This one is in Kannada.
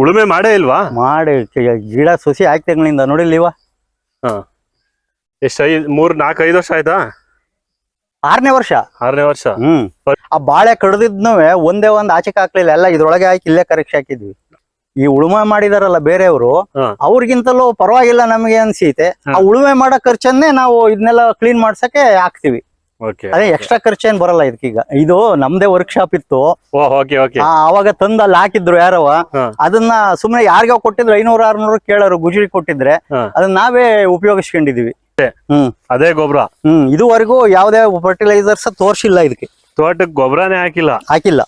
ಉಳುಮೆ ಮಾಡೇ ಇಲ್ವಾ? ಮಾಡಿ ಗಿಡ ಸುಸಿ ಆಯ್ತು ತಿಂಗಳಿಂದ. ಹಾ. ಎಷ್ಟ್ ಐದ್ ಮೂರ್ ನಾಲ್ಕು ಐದು ವರ್ಷ ಆಯ್ತಾ? ಆರನೇ ವರ್ಷ. ಆರನೇ ವರ್ಷ. ಹ್ಮ್. ಆ ಬಾಳೆ ಕಡ್ದಿದ್ನು ಒಂದೇ ಒಂದ್ ಆಚೆಗೆ ಹಾಕ್ಲಿಲ್ಲ. ಎಲ್ಲ ಇದ್ರೊಳಗೆ ಹಾಕಿ ಇಲ್ಲೇ ಕರೆಕ್ಷ ಹಾಕಿದ್ವಿ. ಈ ಉಳುಮೆ ಮಾಡಿದಾರಲ್ಲ ಬೇರೆಯವರು ಹಾ. ಅವ್ರಿಗಿಂತಲೂ ಪರವಾಗಿಲ್ಲ ನಮಗೆ ಅನ್ಸೈತೆ. ಆ ಉಳುಮೆ ಮಾಡೋ ಖರ್ಚನ್ನೇ ನಾವು ಇದನ್ನೆಲ್ಲ ಕ್ಲೀನ್ ಮಾಡ್ಸಕ್ಕೆ ಹಾಕ್ತಿವಿ. ಅದೇ ಎಕ್ಸ್ಟ್ರಾ ಏನ್ ಬರಲ್ಲ ಇದಕ್ಕೀಗ. ಇದು ನಮ್ದೇ ವರ್ಕ್ಶಾಪ್ ಇತ್ತು. ಓಕೆ ಓಕೆ ಆ, ಅವಾಗ ತಂದ ಅಲ್ಲಿ ಹಾಕಿದ್ರು ಯಾರವ? ಅದನ್ನ ಸುಮ್ನೆ ಯಾರಿಗ ಕೊಟ್ಟಿದ್ರು ಐನೂರು ಆರ್ನೂರು ಕೇಳೋರು ಗುಜರಿ ಕೊಟ್ಟಿದ್ರೆ ಅದನ್ನ ನಾವೇ ಉಪಯೋಗಿಸ್ಕೊಂಡಿದೀವಿ. ಹ್ಮ್. ಅದೇ ಗೊಬ್ಬರ ಹ್ಮ್ ಇದುವರೆಗೂ ಯಾವ್ದೇ ಫರ್ಟಿಲೈಸರ್ಸ್ ತೋರ್ಸಿಲ್ಲ ಇದಕ್ಕೆ. ತೋಟಕ್ಕೆ ಗೊಬ್ಬರನೇ ಹಾಕಿಲ್ಲ. ಹಾಕಿಲ್ಲ.